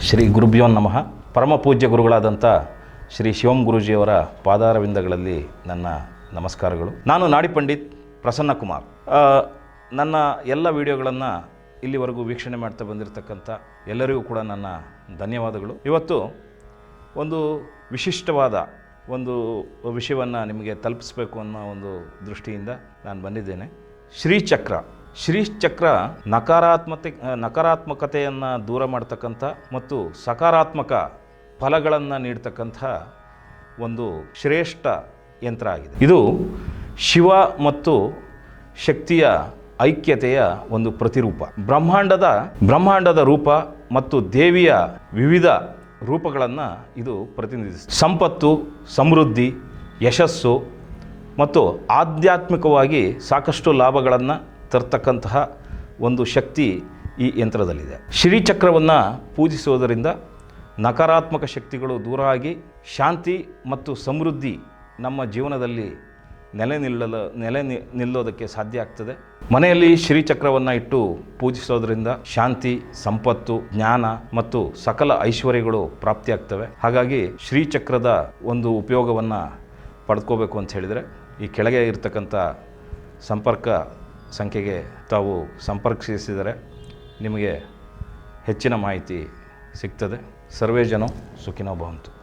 ಶ್ರೀ ಗುರುಭ್ಯೋ ನಮಃ. ಪರಮ ಪೂಜ್ಯ ಗುರುಗಳಾದಂಥ ಶ್ರೀ ಶಿವಂ ಗುರೂಜಿಯವರ ಪಾದಾರವಿಂದಗಳಲ್ಲಿ ನನ್ನ ನಮಸ್ಕಾರಗಳು. ನಾನು ನಾಡಿ ಪಂಡಿತ್ ಪ್ರಸನ್ನ ಕುಮಾರ್. ನನ್ನ ಎಲ್ಲ ವಿಡಿಯೋಗಳನ್ನು ಇಲ್ಲಿವರೆಗೂ ವೀಕ್ಷಣೆ ಮಾಡ್ತಾ ಬಂದಿರತಕ್ಕಂಥ ಎಲ್ಲರಿಗೂ ಕೂಡ ನನ್ನ ಧನ್ಯವಾದಗಳು. ಇವತ್ತು ಒಂದು ವಿಶಿಷ್ಟವಾದ ಒಂದು ವಿಷಯವನ್ನು ನಿಮಗೆ ತಲುಪಿಸ್ಬೇಕು ಅನ್ನೋ ಒಂದು ದೃಷ್ಟಿಯಿಂದ ನಾನು ಬಂದಿದ್ದೇನೆ. ಶ್ರೀಚಕ್ರ. ಶ್ರೀಚಕ್ರ ನಕಾರಾತ್ಮತೆ, ನಕಾರಾತ್ಮಕತೆಯನ್ನು ದೂರ ಮಾಡ್ತಕ್ಕಂಥ ಮತ್ತು ಸಕಾರಾತ್ಮಕ ಫಲಗಳನ್ನು ನೀಡ್ತಕ್ಕಂಥ ಒಂದು ಶ್ರೇಷ್ಠ ಯಂತ್ರ ಆಗಿದೆ. ಇದು ಶಿವ ಮತ್ತು ಶಕ್ತಿಯ ಐಕ್ಯತೆಯ ಒಂದು ಪ್ರತಿರೂಪ. ಬ್ರಹ್ಮಾಂಡದ ಬ್ರಹ್ಮಾಂಡದ ರೂಪ ಮತ್ತು ದೇವಿಯ ವಿವಿಧ ರೂಪಗಳನ್ನು ಇದು ಪ್ರತಿನಿಧಿಸುತ್ತೆ. ಸಂಪತ್ತು, ಸಮೃದ್ಧಿ, ಯಶಸ್ಸು ಮತ್ತು ಆಧ್ಯಾತ್ಮಿಕವಾಗಿ ಸಾಕಷ್ಟು ಲಾಭಗಳನ್ನು ತರ್ತಕ್ಕಂತಹ ಒಂದು ಶಕ್ತಿ ಈ ಯಂತ್ರದಲ್ಲಿದೆ. ಶ್ರೀಚಕ್ರವನ್ನು ಪೂಜಿಸುವುದರಿಂದ ನಕಾರಾತ್ಮಕ ಶಕ್ತಿಗಳು ದೂರ ಆಗಿ ಶಾಂತಿ ಮತ್ತು ಸಮೃದ್ಧಿ ನಮ್ಮ ಜೀವನದಲ್ಲಿ ನೆಲೆ ನಿಲ್ಲಲು, ನೆಲೆ ನಿಲ್ಲೋದಕ್ಕೆ ಸಾಧ್ಯ ಆಗ್ತದೆ. ಮನೆಯಲ್ಲಿ ಶ್ರೀಚಕ್ರವನ್ನು ಇಟ್ಟು ಪೂಜಿಸೋದ್ರಿಂದ ಶಾಂತಿ, ಸಂಪತ್ತು, ಜ್ಞಾನ ಮತ್ತು ಸಕಲ ಐಶ್ವರ್ಯಗಳು ಪ್ರಾಪ್ತಿಯಾಗ್ತವೆ ಹಾಗಾಗಿ ಶ್ರೀಚಕ್ರದ ಒಂದು ಉಪಯೋಗವನ್ನು ಪಡ್ಕೋಬೇಕು ಅಂತ ಹೇಳಿದರೆ ಈ ಕೆಳಗೆ ಇರತಕ್ಕಂಥ ಸಂಪರ್ಕ ಸಂಖ್ಯೆಗೆ ತಾವು ಸಂಪರ್ಕಿಸಿದರೆ ನಿಮಗೆ ಹೆಚ್ಚಿನ ಮಾಹಿತಿ ಸಿಗ್ತದೆ. ಸರ್ವೇ ಜನ ಸುಖಿನೋ ಭವಂತು.